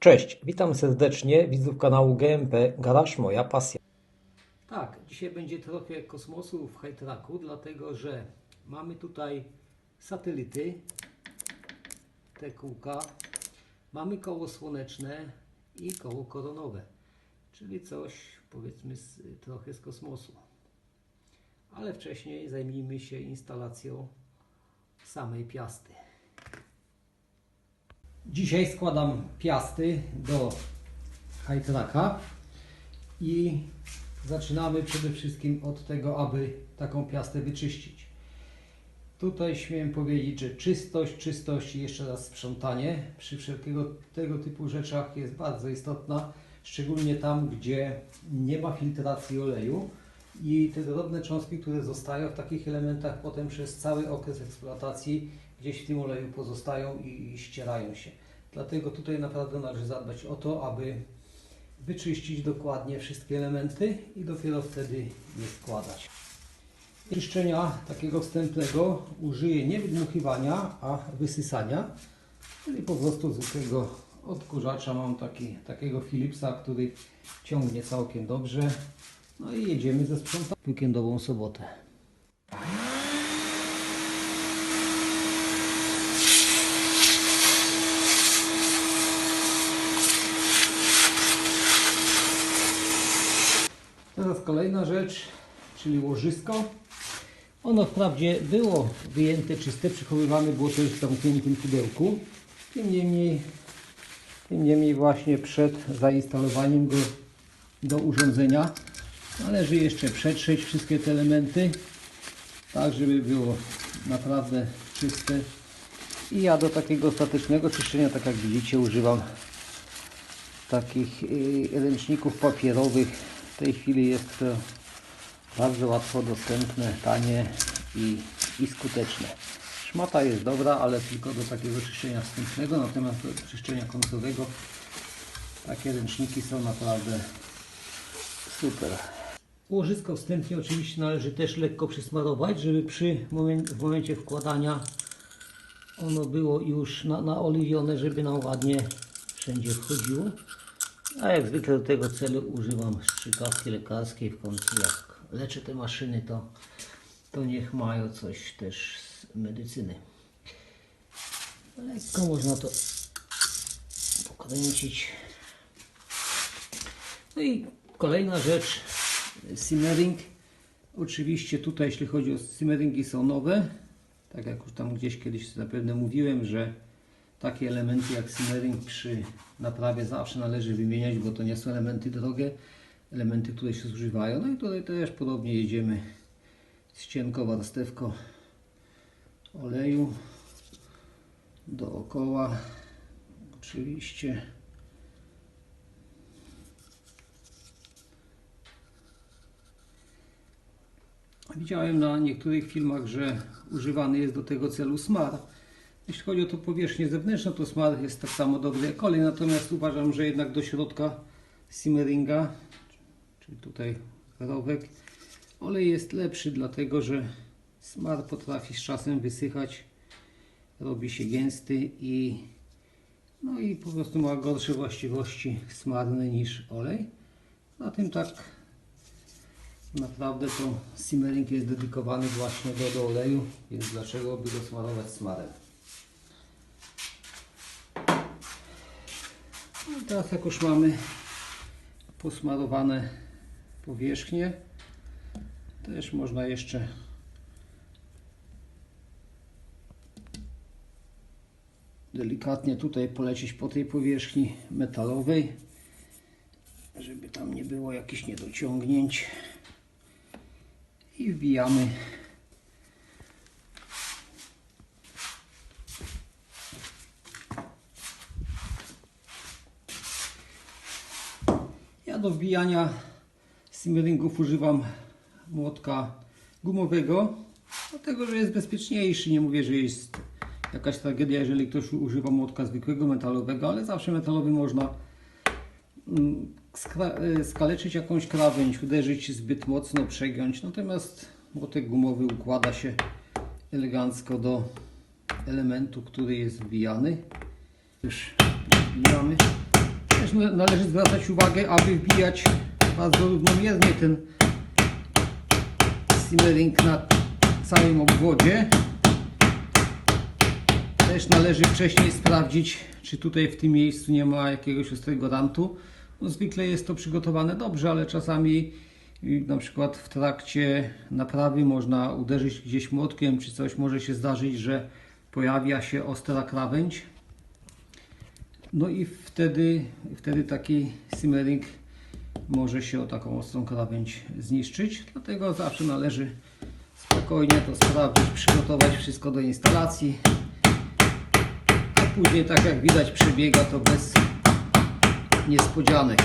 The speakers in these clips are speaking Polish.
Cześć, witam serdecznie widzów kanału GMP Garaż Moja Pasja. Tak, dzisiaj będzie trochę kosmosu w Hytraku, dlatego że mamy tutaj satelity, te kółka, mamy koło słoneczne i koło koronowe, czyli coś powiedzmy z, trochę z kosmosu. Ale wcześniej zajmijmy się instalacją samej piasty. Dzisiaj składam piasty do Hytraka i zaczynamy przede wszystkim od tego, aby taką piastę wyczyścić. Tutaj śmiem powiedzieć, że czystość, czystość i jeszcze raz sprzątanie przy wszelkiego tego typu rzeczach jest bardzo istotna, szczególnie tam, gdzie nie ma filtracji oleju i te drobne cząstki, które zostają w takich elementach potem przez cały okres eksploatacji gdzieś w tym oleju pozostają i, i ścierają się. Dlatego tutaj naprawdę należy zadbać o to, aby wyczyścić dokładnie wszystkie elementy i dopiero wtedy je składać. Czyszczenia takiego wstępnego użyję nie wydmuchiwania, a wysysania, czyli po prostu zwykłego odkurzacza. Mam taki, takiego Philipsa, który ciągnie całkiem dobrze. No i jedziemy ze sprzątaniem w weekendową sobotę. Teraz kolejna rzecz, czyli łożysko. Ono wprawdzie było wyjęte czyste, przechowywane było już w zamkniętym pudełku. Tym niemniej, tym niemniej właśnie przed zainstalowaniem go do urządzenia należy jeszcze przetrzeć wszystkie te elementy, tak żeby było naprawdę czyste. I ja do takiego ostatecznego czyszczenia, tak jak widzicie, używam takich y, ręczników papierowych. W tej chwili jest to bardzo łatwo dostępne, tanie i, i skuteczne. Szmata jest dobra, ale tylko do takiego czyszczenia wstępnego, natomiast do czyszczenia końcowego takie ręczniki są naprawdę super. Łożysko wstępnie oczywiście należy też lekko przysmarować, żeby przy momen- w momencie wkładania ono było już na, naoliwione, żeby nam ładnie wszędzie wchodziło. A jak zwykle do tego celu używam strzykawki lekarskiej. W końcu jak leczę te maszyny, to, to niech mają coś też z medycyny. Lekko można to pokręcić. No i kolejna rzecz, simmering. Oczywiście tutaj jeśli chodzi o simmeringi są nowe. Tak jak już tam gdzieś kiedyś zapewne mówiłem, że takie elementy jak simmering przy naprawie zawsze należy wymieniać, bo to nie są elementy drogie, elementy, które się zużywają. No i tutaj też podobnie jedziemy z cienką warstewką oleju dookoła. Oczywiście. Widziałem na niektórych filmach, że używany jest do tego celu smar. Jeśli chodzi o to powierzchnię zewnętrzną, to smar jest tak samo dobry jak olej, natomiast uważam, że jednak do środka simmeringa, czyli tutaj rowek, olej jest lepszy, dlatego że smar potrafi z czasem wysychać, robi się gęsty i no i po prostu ma gorsze właściwości smarne niż olej. Na tym tak naprawdę to simmering jest dedykowany właśnie do, do oleju, więc dlaczego by go smarować smarem? Teraz jak już mamy posmarowane powierzchnie, też można jeszcze delikatnie tutaj polecieć po tej powierzchni metalowej, żeby tam nie było jakichś niedociągnięć. I wbijamy Do wbijania simmeringów używam młotka gumowego, dlatego że jest bezpieczniejszy. Nie mówię, że jest jakaś tragedia, jeżeli ktoś używa młotka zwykłego metalowego, ale zawsze metalowy można mm, e, skaleczyć jakąś krawędź, uderzyć zbyt mocno, przegiąć. Natomiast młotek gumowy układa się elegancko do elementu, który jest wbijany. Już wbijamy. Też na- należy zwracać uwagę, aby wbijać bardzo równomiernie ten simmering na całym obwodzie. Też należy wcześniej sprawdzić, czy tutaj w tym miejscu nie ma jakiegoś ostrego rantu. No, zwykle jest to przygotowane dobrze, ale czasami y, na przykład w trakcie naprawy można uderzyć gdzieś młotkiem, czy coś może się zdarzyć, że pojawia się ostra krawędź. No i wtedy, wtedy taki simmering może się o taką ostrą krawędź zniszczyć. Dlatego zawsze należy spokojnie to sprawdzić, przygotować wszystko do instalacji. A później, tak jak widać, przebiega to bez niespodzianek.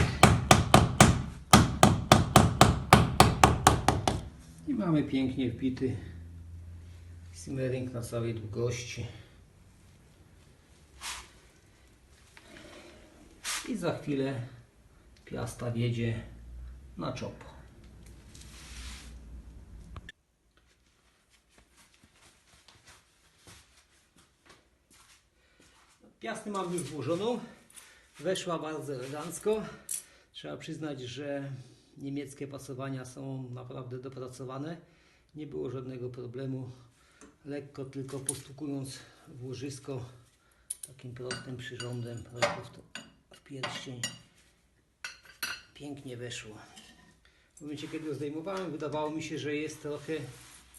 I mamy pięknie wbity simmering na całej długości. Za chwilę piasta wjedzie na czop. Piastę mam już włożoną. Weszła bardzo elegancko. Trzeba przyznać, że niemieckie pasowania są naprawdę dopracowane. Nie było żadnego problemu. Lekko tylko postukując w łożysko takim prostym przyrządem pierścień pięknie weszło. W momencie kiedy go zdejmowałem wydawało mi się, że jest trochę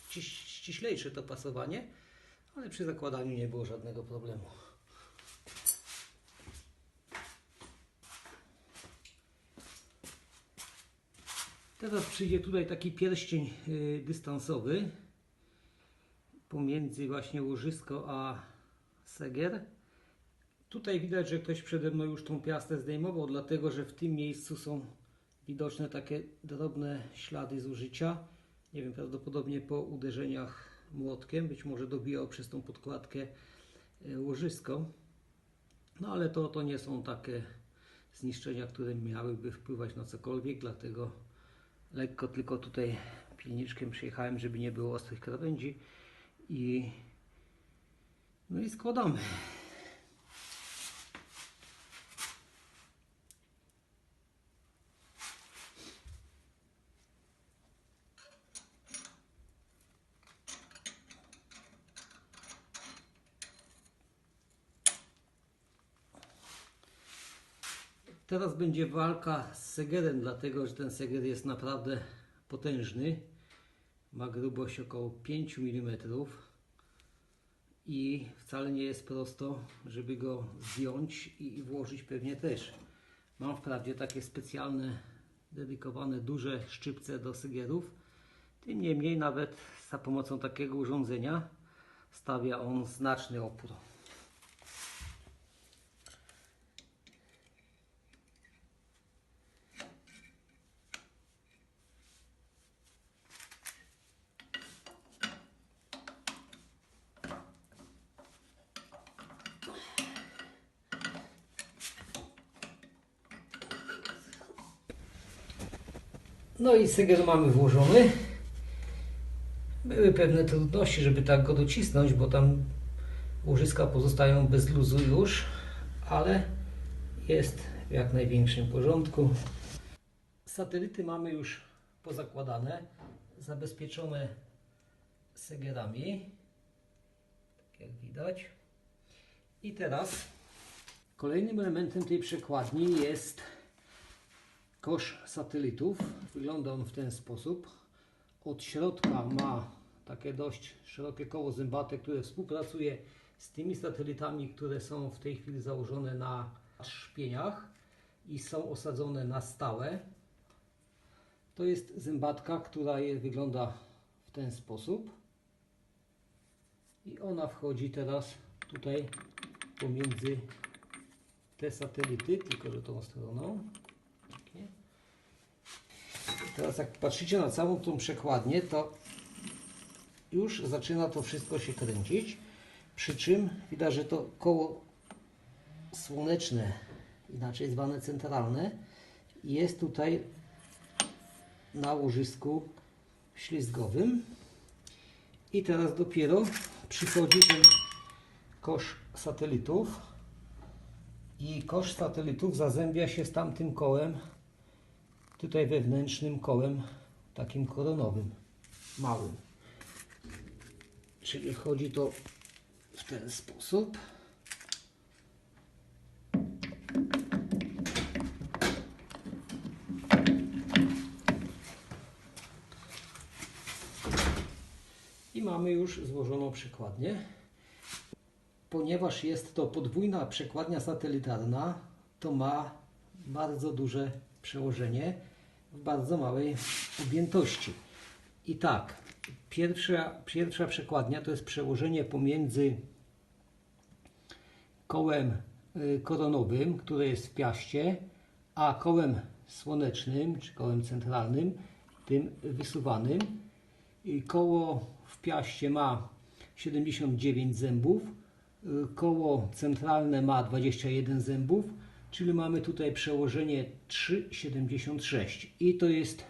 ściś, ściślejsze to pasowanie, ale przy zakładaniu nie było żadnego problemu. Teraz przyjdzie tutaj taki pierścień y, dystansowy pomiędzy właśnie łożysko a segier. Tutaj widać, że ktoś przede mną już tą piastę zdejmował, dlatego że w tym miejscu są widoczne takie drobne ślady zużycia. Nie wiem, prawdopodobnie po uderzeniach młotkiem, być może dobijał przez tą podkładkę e, łożysko. No ale to, to nie są takie zniszczenia, które miałyby wpływać na cokolwiek, dlatego lekko tylko tutaj pilniczkiem przyjechałem, żeby nie było ostrych krawędzi i no i składamy. Teraz będzie walka z Segerem, dlatego że ten Seger jest naprawdę potężny. Ma grubość około 5 mm i wcale nie jest prosto, żeby go zdjąć i włożyć pewnie też. Mam wprawdzie takie specjalne, dedykowane duże szczypce do Segerów. Tym niemniej nawet za pomocą takiego urządzenia stawia on znaczny opór. No i seger mamy włożony. Były pewne trudności, żeby tak go docisnąć, bo tam łożyska pozostają bez luzu już, ale jest w jak największym porządku. Satelity mamy już pozakładane, zabezpieczone segerami, tak jak widać. I teraz kolejnym elementem tej przekładni jest kosz satelitów. Wygląda on w ten sposób. Od środka ma takie dość szerokie koło zębate, które współpracuje z tymi satelitami, które są w tej chwili założone na szpieniach i są osadzone na stałe. To jest zębatka, która wygląda w ten sposób. I ona wchodzi teraz tutaj pomiędzy te satelity, tylko że tą stroną. Teraz jak patrzycie na całą tą przekładnię, to już zaczyna to wszystko się kręcić. Przy czym widać, że to koło słoneczne, inaczej zwane centralne, jest tutaj na łożysku ślizgowym. I teraz dopiero przychodzi ten kosz satelitów I kosz satelitów zazębia się z tamtym kołem, tutaj wewnętrznym kołem, takim koronowym, małym. Czyli chodzi to w ten sposób. I mamy już złożoną przekładnię. Ponieważ jest to podwójna przekładnia satelitarna, to ma bardzo duże przełożenie w bardzo małej objętości. I tak, pierwsza, pierwsza przekładnia to jest przełożenie pomiędzy kołem y, koronowym, które jest w piaście, a kołem słonecznym, czy kołem centralnym, tym wysuwanym. Koło w piaście ma 79 zębów, y, koło centralne ma 21 zębów, czyli mamy tutaj przełożenie 3,76 i to jest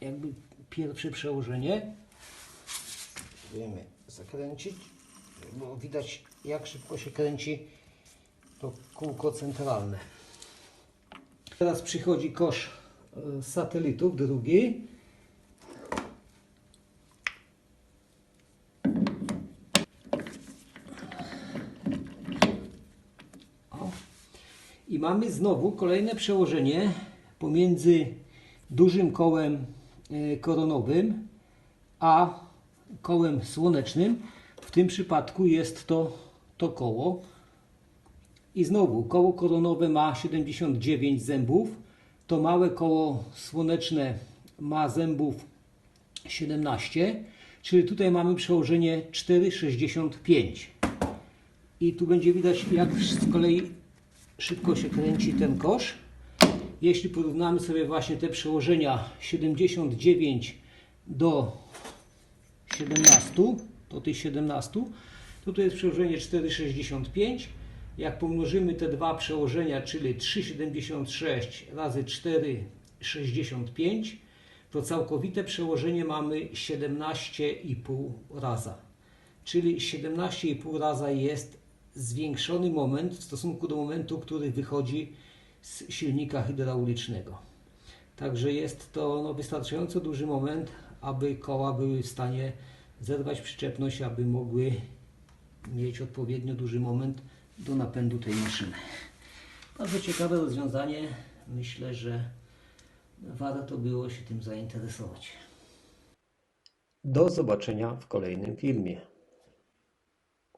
jakby pierwsze przełożenie. Wiemy zakręcić, bo widać jak szybko się kręci to kółko centralne. Teraz przychodzi kosz y, satelitów, drugi. Mamy znowu kolejne przełożenie pomiędzy dużym kołem e, koronowym a kołem słonecznym. W tym przypadku jest to to koło. I znowu koło koronowe ma 79 zębów. To małe koło słoneczne ma zębów 17, czyli tutaj mamy przełożenie 4,65. I tu będzie widać, jak z kolei szybko się kręci ten kosz. Jeśli porównamy sobie właśnie te przełożenia 79 do 17, do tych 17, to tu jest przełożenie 4,65. Jak pomnożymy te dwa przełożenia, czyli 3,76 razy 4,65, to całkowite przełożenie mamy 17,5 raza. Czyli 17,5 raza jest zwiększony moment w stosunku do momentu, który wychodzi z silnika hydraulicznego. Także jest to no, wystarczająco duży moment, aby koła były w stanie zerwać przyczepność, aby mogły mieć odpowiednio duży moment do napędu tej maszyny. Bardzo ciekawe rozwiązanie. Myślę, że warto było się tym zainteresować. Do zobaczenia w kolejnym filmie.